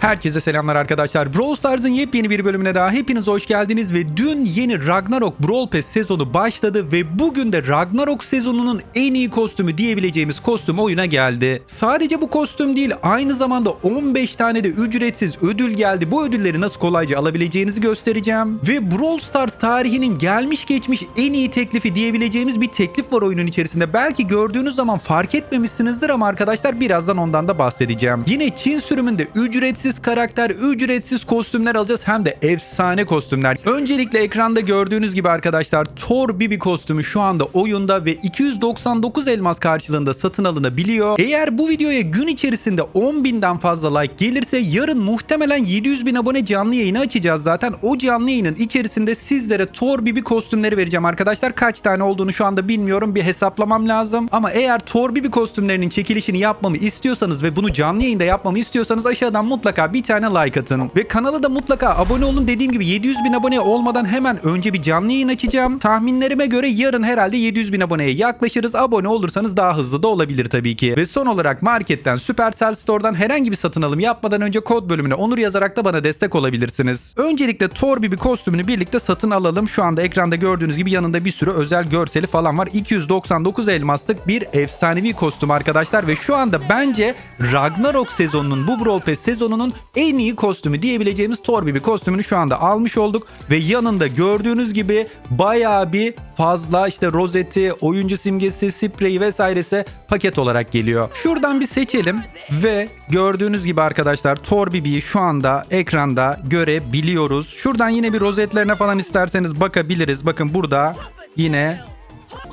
Herkese selamlar arkadaşlar. Brawl Stars'ın yepyeni bir bölümüne daha hepiniz hoş geldiniz ve dün yeni Ragnarok Brawl Pass sezonu başladı ve bugün de Ragnarok sezonunun en iyi kostümü diyebileceğimiz kostüm oyuna geldi. Sadece bu kostüm değil aynı zamanda 15 tane de ücretsiz ödül geldi. Bu ödülleri nasıl kolayca alabileceğinizi göstereceğim. Ve Brawl Stars tarihinin gelmiş geçmiş en iyi teklifi diyebileceğimiz bir teklif var oyunun içerisinde. Belki gördüğünüz zaman fark etmemişsinizdir ama arkadaşlar birazdan ondan da bahsedeceğim. Yine Çin sürümünde ücretsiz karakter, ücretsiz kostümler alacağız hem de efsane kostümler. Öncelikle ekranda gördüğünüz gibi arkadaşlar Thor Bibi kostümü şu anda oyunda ve 299 elmas karşılığında satın alınabiliyor. Eğer bu videoya gün içerisinde 10.000'den fazla like gelirse yarın muhtemelen 700 bin abone canlı yayını açacağız zaten. O canlı yayının içerisinde sizlere Thor Bibi kostümleri vereceğim arkadaşlar. Kaç tane olduğunu şu anda bilmiyorum. Bir hesaplamam lazım. Ama eğer Thor Bibi kostümlerinin çekilişini yapmamı istiyorsanız ve bunu canlı yayında yapmamı istiyorsanız aşağıdan mutlaka bir tane like atın. Ve kanala da mutlaka abone olun. Dediğim gibi 700 bin abone olmadan hemen önce bir canlı yayın açacağım. Tahminlerime göre yarın herhalde 700 bin aboneye yaklaşırız. Abone olursanız daha hızlı da olabilir tabii ki. Ve son olarak marketten Supercell Store'dan herhangi bir satın alım yapmadan önce kod bölümüne onur yazarak da bana destek olabilirsiniz. Öncelikle Thor Bibi kostümünü birlikte satın alalım. Şu anda ekranda gördüğünüz gibi yanında bir sürü özel görseli falan var. 299 elmaslık bir efsanevi kostüm arkadaşlar ve şu anda bence Ragnarok sezonunun bu Brawl Pass sezonunun en iyi kostümü diyebileceğimiz Thor Bibi kostümünü şu anda almış olduk ve yanında gördüğünüz gibi bayağı bir fazla işte rozeti, oyuncu simgesi, spreyi vesairesi paket olarak geliyor. Şuradan bir seçelim ve gördüğünüz gibi arkadaşlar Thor Bibi'yi şu anda ekranda görebiliyoruz. Şuradan yine bir rozetlerine falan isterseniz bakabiliriz. Bakın burada yine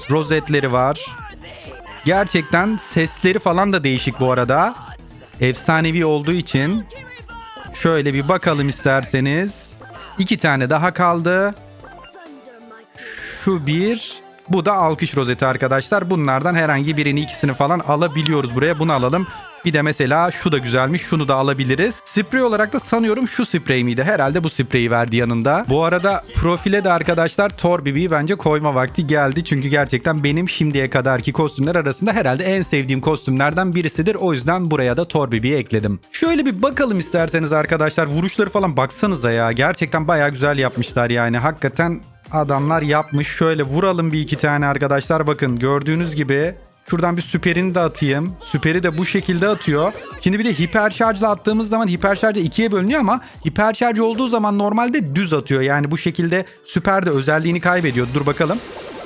rozetleri var. Gerçekten sesleri falan da değişik bu arada. Efsanevi olduğu için şöyle bir bakalım isterseniz. İki tane daha kaldı. Şu bir. Bu da alkış rozeti arkadaşlar. Bunlardan herhangi birini ikisini falan alabiliyoruz buraya. Bunu alalım. Bir de mesela şu da güzelmiş. Şunu da alabiliriz. Sprey olarak da sanıyorum şu sprey miydi? Herhalde bu spreyi verdi yanında. Bu arada profile de arkadaşlar Thor Bibi'yi bence koyma vakti geldi. Çünkü gerçekten benim şimdiye kadarki kostümler arasında herhalde en sevdiğim kostümlerden birisidir. O yüzden buraya da Thor Bibi'yi ekledim. Şöyle bir bakalım isterseniz arkadaşlar. Vuruşları falan baksanıza ya. Gerçekten baya güzel yapmışlar yani. Hakikaten adamlar yapmış. Şöyle vuralım bir iki tane arkadaşlar. Bakın gördüğünüz gibi Şuradan bir süperini de atayım. Süperi de bu şekilde atıyor. Şimdi bir de hiper şarjla attığımız zaman hiper şarjı ikiye bölünüyor ama hiper şarj olduğu zaman normalde düz atıyor. Yani bu şekilde süper de özelliğini kaybediyor. Dur bakalım.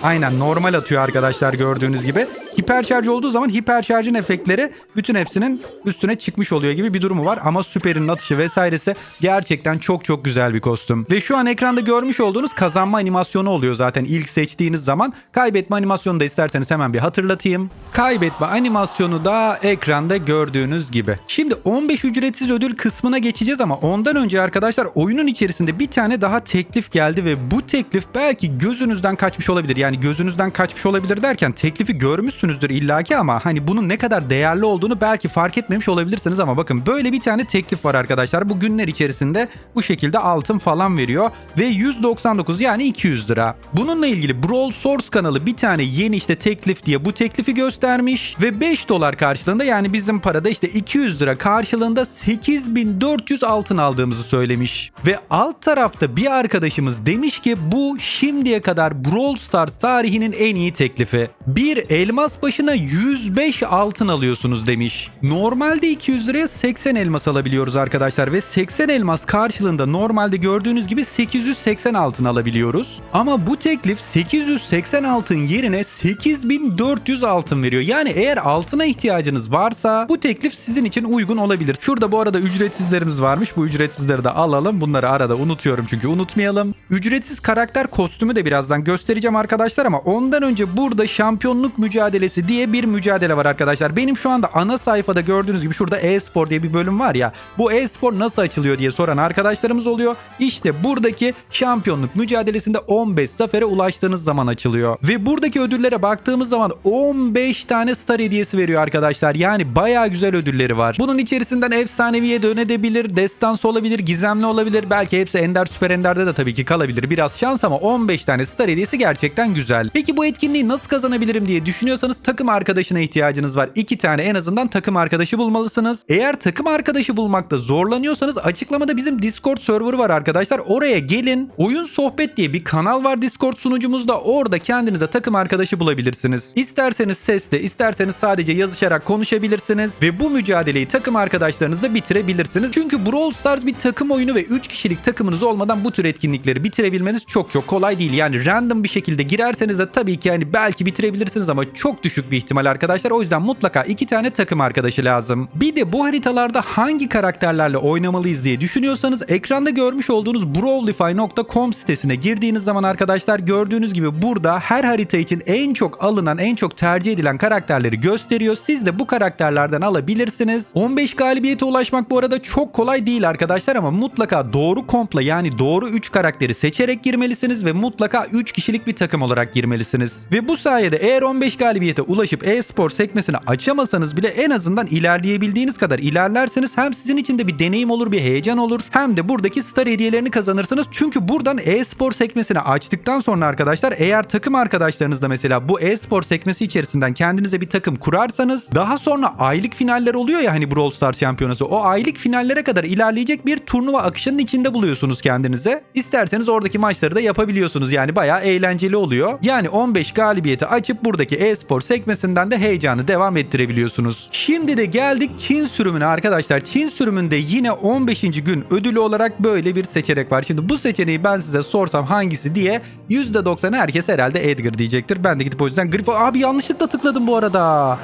Aynen normal atıyor arkadaşlar gördüğünüz gibi. Hiper şarj olduğu zaman hiper şarjın efektleri bütün hepsinin üstüne çıkmış oluyor gibi bir durumu var. Ama süperin atışı vesairesi gerçekten çok çok güzel bir kostüm. Ve şu an ekranda görmüş olduğunuz kazanma animasyonu oluyor zaten ilk seçtiğiniz zaman. Kaybetme animasyonu da isterseniz hemen bir hatırlatayım. Kaybetme animasyonu da ekranda gördüğünüz gibi. Şimdi 15 ücretsiz ödül kısmına geçeceğiz ama ondan önce arkadaşlar oyunun içerisinde bir tane daha teklif geldi ve bu teklif belki gözünüzden kaçmış olabilir. Yani gözünüzden kaçmış olabilir derken teklifi görmüşsünüzdür illaki ama hani bunun ne kadar değerli olduğunu belki fark etmemiş olabilirsiniz ama bakın böyle bir tane teklif var arkadaşlar. Bu günler içerisinde bu şekilde altın falan veriyor ve 199 yani 200 lira. Bununla ilgili Brawl Source kanalı bir tane yeni işte teklif diye bu teklifi göstermiş ve 5 dolar karşılığında yani bizim parada işte 200 lira karşılığında 8400 altın aldığımızı söylemiş. Ve alt tarafta bir arkadaşımız demiş ki bu şimdiye kadar Brawl Stars tarihinin en iyi teklifi. Bir elmas başına 105 altın alıyorsunuz demiş. Normalde 200 liraya 80 elmas alabiliyoruz arkadaşlar ve 80 elmas karşılığında normalde gördüğünüz gibi 880 altın alabiliyoruz. Ama bu teklif 880 altın yerine 8400 altın veriyor. Yani eğer altına ihtiyacınız varsa bu teklif sizin için uygun olabilir. Şurada bu arada ücretsizlerimiz varmış. Bu ücretsizleri de alalım. Bunları arada unutuyorum çünkü unutmayalım. Ücretsiz karakter kostümü de birazdan göstereceğim arkadaşlar ama ondan önce burada şampiyonluk mücadelesi diye bir mücadele var arkadaşlar. Benim şu anda ana sayfada gördüğünüz gibi şurada e-spor diye bir bölüm var ya. Bu e-spor nasıl açılıyor diye soran arkadaşlarımız oluyor. İşte buradaki şampiyonluk mücadelesinde 15 zafere ulaştığınız zaman açılıyor. Ve buradaki ödüllere baktığımız zaman 15 tane star hediyesi veriyor arkadaşlar. Yani bayağı güzel ödülleri var. Bunun içerisinden efsaneviye dönebilir, destansı olabilir, gizemli olabilir. Belki hepsi ender süper enderde de tabii ki kalabilir. Biraz şans ama 15 tane star hediyesi gerçekten güzel. Peki bu etkinliği nasıl kazanabilirim diye düşünüyorsanız bulabiliyorsanız takım arkadaşına ihtiyacınız var. İki tane en azından takım arkadaşı bulmalısınız. Eğer takım arkadaşı bulmakta zorlanıyorsanız açıklamada bizim Discord server var arkadaşlar. Oraya gelin. Oyun Sohbet diye bir kanal var Discord sunucumuzda. Orada kendinize takım arkadaşı bulabilirsiniz. İsterseniz sesle, isterseniz sadece yazışarak konuşabilirsiniz ve bu mücadeleyi takım arkadaşlarınızla bitirebilirsiniz. Çünkü Brawl Stars bir takım oyunu ve 3 kişilik takımınız olmadan bu tür etkinlikleri bitirebilmeniz çok çok kolay değil. Yani random bir şekilde girerseniz de tabii ki yani belki bitirebilirsiniz ama çok düşük bir ihtimal arkadaşlar. O yüzden mutlaka iki tane takım arkadaşı lazım. Bir de bu haritalarda hangi karakterlerle oynamalıyız diye düşünüyorsanız ekranda görmüş olduğunuz brawlify.com sitesine girdiğiniz zaman arkadaşlar gördüğünüz gibi burada her harita için en çok alınan, en çok tercih edilen karakterleri gösteriyor. Siz de bu karakterlerden alabilirsiniz. 15 galibiyete ulaşmak bu arada çok kolay değil arkadaşlar ama mutlaka doğru kompla yani doğru 3 karakteri seçerek girmelisiniz ve mutlaka 3 kişilik bir takım olarak girmelisiniz. Ve bu sayede eğer 15 galibiyete ulaşıp e-spor sekmesini açamasanız bile en azından ilerleyebildiğiniz kadar ilerlerseniz hem sizin için de bir deneyim olur, bir heyecan olur hem de buradaki star hediyelerini kazanırsınız. Çünkü buradan e-spor sekmesini açtıktan sonra arkadaşlar eğer takım arkadaşlarınızla mesela bu e-spor sekmesi içerisinden kendinize bir takım kurarsanız daha sonra aylık finaller oluyor ya hani Brawl Stars şampiyonası o aylık finallere kadar ilerleyecek bir turnuva akışının içinde buluyorsunuz kendinize. İsterseniz oradaki maçları da yapabiliyorsunuz yani bayağı eğlenceli oluyor. Yani 15 galibiyeti açıp buradaki e-spor sekmesinden de heyecanı devam ettirebiliyorsunuz. Şimdi de geldik Çin sürümüne arkadaşlar. Çin sürümünde yine 15. gün ödülü olarak böyle bir seçenek var. Şimdi bu seçeneği ben size sorsam hangisi diye %90 herkes herhalde Edgar diyecektir. Ben de gidip o yüzden Grifo... Abi yanlışlıkla tıkladım bu arada.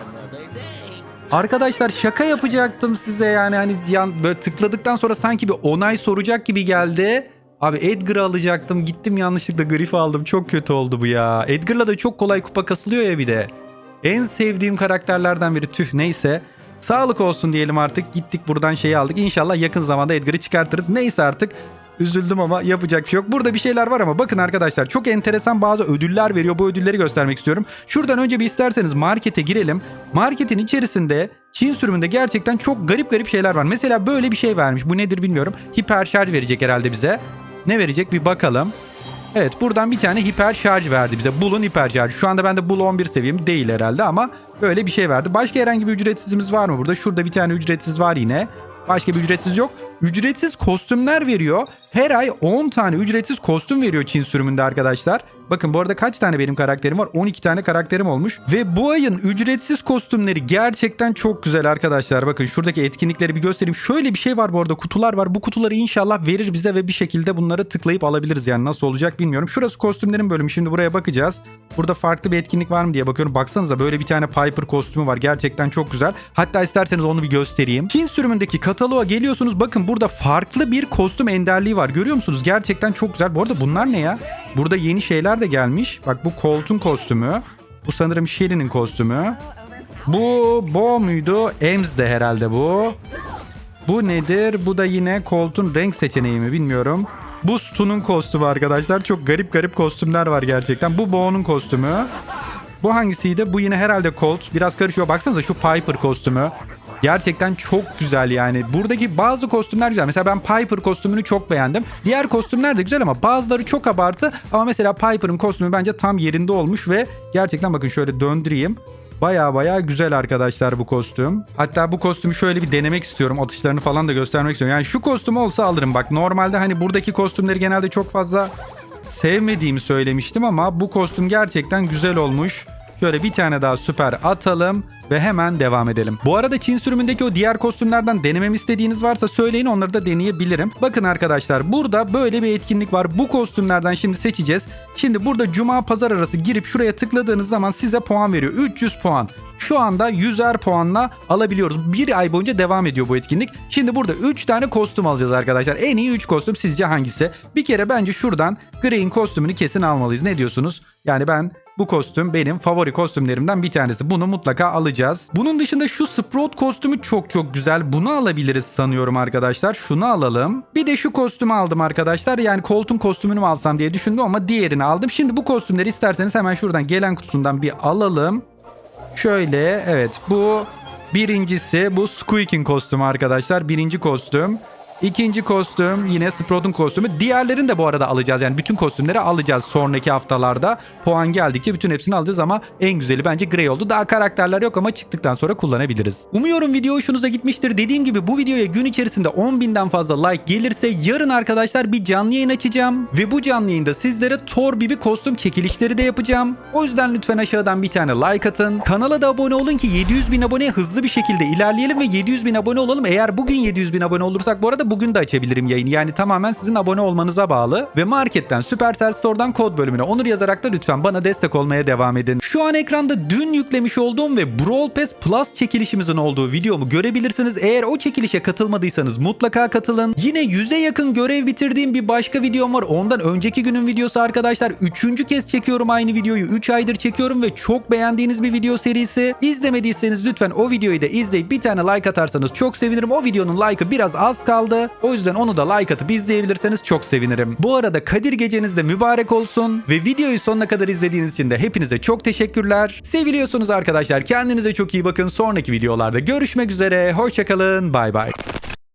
Arkadaşlar şaka yapacaktım size yani hani yan, böyle tıkladıktan sonra sanki bir onay soracak gibi geldi. Abi Edgar'ı alacaktım gittim yanlışlıkla Griff aldım çok kötü oldu bu ya. Edgar'la da çok kolay kupa kasılıyor ya bir de. En sevdiğim karakterlerden biri tüh neyse. Sağlık olsun diyelim artık gittik buradan şeyi aldık. İnşallah yakın zamanda Edgar'ı çıkartırız. Neyse artık Üzüldüm ama yapacak bir şey yok. Burada bir şeyler var ama bakın arkadaşlar çok enteresan bazı ödüller veriyor. Bu ödülleri göstermek istiyorum. Şuradan önce bir isterseniz markete girelim. Marketin içerisinde Çin sürümünde gerçekten çok garip garip şeyler var. Mesela böyle bir şey vermiş. Bu nedir bilmiyorum. Hiper şarj verecek herhalde bize. Ne verecek bir bakalım. Evet buradan bir tane hiper şarj verdi bize. Bull'un hiper şarjı. Şu anda bende Bull 11 seviyem değil herhalde ama böyle bir şey verdi. Başka herhangi bir ücretsizimiz var mı burada? Şurada bir tane ücretsiz var yine. Başka bir ücretsiz yok. Ücretsiz kostümler veriyor. Her ay 10 tane ücretsiz kostüm veriyor Çin sürümünde arkadaşlar. Bakın bu arada kaç tane benim karakterim var? 12 tane karakterim olmuş. Ve bu ayın ücretsiz kostümleri gerçekten çok güzel arkadaşlar. Bakın şuradaki etkinlikleri bir göstereyim. Şöyle bir şey var bu arada kutular var. Bu kutuları inşallah verir bize ve bir şekilde bunları tıklayıp alabiliriz. Yani nasıl olacak bilmiyorum. Şurası kostümlerin bölümü. Şimdi buraya bakacağız. Burada farklı bir etkinlik var mı diye bakıyorum. Baksanıza böyle bir tane Piper kostümü var. Gerçekten çok güzel. Hatta isterseniz onu bir göstereyim. Çin sürümündeki kataloğa geliyorsunuz. Bakın burada farklı bir kostüm enderliği var. Görüyor musunuz? Gerçekten çok güzel. Bu arada bunlar ne ya? Burada yeni şeyler de gelmiş. Bak bu Colt'un kostümü. Bu sanırım Shelly'nin kostümü. Bu Bo muydu? Ems de herhalde bu. Bu nedir? Bu da yine Colt'un renk seçeneği mi bilmiyorum. Bu Stu'nun kostümü arkadaşlar. Çok garip garip kostümler var gerçekten. Bu Bo'nun kostümü. Bu hangisiydi? Bu yine herhalde Colt. Biraz karışıyor. Baksanıza şu Piper kostümü. Gerçekten çok güzel yani. Buradaki bazı kostümler güzel. Mesela ben Piper kostümünü çok beğendim. Diğer kostümler de güzel ama bazıları çok abartı. Ama mesela Piper'ın kostümü bence tam yerinde olmuş ve gerçekten bakın şöyle döndüreyim. Baya baya güzel arkadaşlar bu kostüm. Hatta bu kostümü şöyle bir denemek istiyorum. Atışlarını falan da göstermek istiyorum. Yani şu kostüm olsa alırım. Bak normalde hani buradaki kostümleri genelde çok fazla sevmediğimi söylemiştim ama bu kostüm gerçekten güzel olmuş. Şöyle bir tane daha süper atalım ve hemen devam edelim. Bu arada Çin sürümündeki o diğer kostümlerden denememi istediğiniz varsa söyleyin onları da deneyebilirim. Bakın arkadaşlar burada böyle bir etkinlik var. Bu kostümlerden şimdi seçeceğiz. Şimdi burada cuma pazar arası girip şuraya tıkladığınız zaman size puan veriyor. 300 puan. Şu anda 100'er puanla alabiliyoruz. Bir ay boyunca devam ediyor bu etkinlik. Şimdi burada 3 tane kostüm alacağız arkadaşlar. En iyi 3 kostüm sizce hangisi? Bir kere bence şuradan Grey'in kostümünü kesin almalıyız. Ne diyorsunuz? Yani ben bu kostüm benim favori kostümlerimden bir tanesi. Bunu mutlaka alacağız. Bunun dışında şu Sprout kostümü çok çok güzel. Bunu alabiliriz sanıyorum arkadaşlar. Şunu alalım. Bir de şu kostümü aldım arkadaşlar. Yani Colt'un kostümünü mü alsam diye düşündüm ama diğerini aldım. Şimdi bu kostümleri isterseniz hemen şuradan gelen kutusundan bir alalım. Şöyle evet bu birincisi bu Squeak'in kostümü arkadaşlar. Birinci kostüm. İkinci kostüm yine Sprout'un kostümü. Diğerlerini de bu arada alacağız. Yani bütün kostümleri alacağız sonraki haftalarda. Puan geldikçe bütün hepsini alacağız ama en güzeli bence Grey oldu. Daha karakterler yok ama çıktıktan sonra kullanabiliriz. Umuyorum video hoşunuza gitmiştir. Dediğim gibi bu videoya gün içerisinde 10.000'den fazla like gelirse yarın arkadaşlar bir canlı yayın açacağım. Ve bu canlı yayında sizlere Thor Bibi kostüm çekilişleri de yapacağım. O yüzden lütfen aşağıdan bir tane like atın. Kanala da abone olun ki 700 bin aboneye hızlı bir şekilde ilerleyelim ve 700 bin abone olalım. Eğer bugün 700 bin abone olursak bu arada bugün de açabilirim yayını. Yani tamamen sizin abone olmanıza bağlı. Ve marketten Supercell Store'dan kod bölümüne onur yazarak da lütfen bana destek olmaya devam edin. Şu an ekranda dün yüklemiş olduğum ve Brawl Pass Plus çekilişimizin olduğu videomu görebilirsiniz. Eğer o çekilişe katılmadıysanız mutlaka katılın. Yine 100'e yakın görev bitirdiğim bir başka videom var. Ondan önceki günün videosu arkadaşlar. Üçüncü kez çekiyorum aynı videoyu. 3 aydır çekiyorum ve çok beğendiğiniz bir video serisi. İzlemediyseniz lütfen o videoyu da izleyip bir tane like atarsanız çok sevinirim. O videonun like'ı biraz az kaldı. O yüzden onu da like atıp izleyebilirseniz çok sevinirim. Bu arada Kadir geceniz de mübarek olsun. Ve videoyu sonuna kadar izlediğiniz için de hepinize çok teşekkürler. Seviliyorsunuz arkadaşlar. Kendinize çok iyi bakın. Sonraki videolarda görüşmek üzere. Hoşçakalın. Bay bay.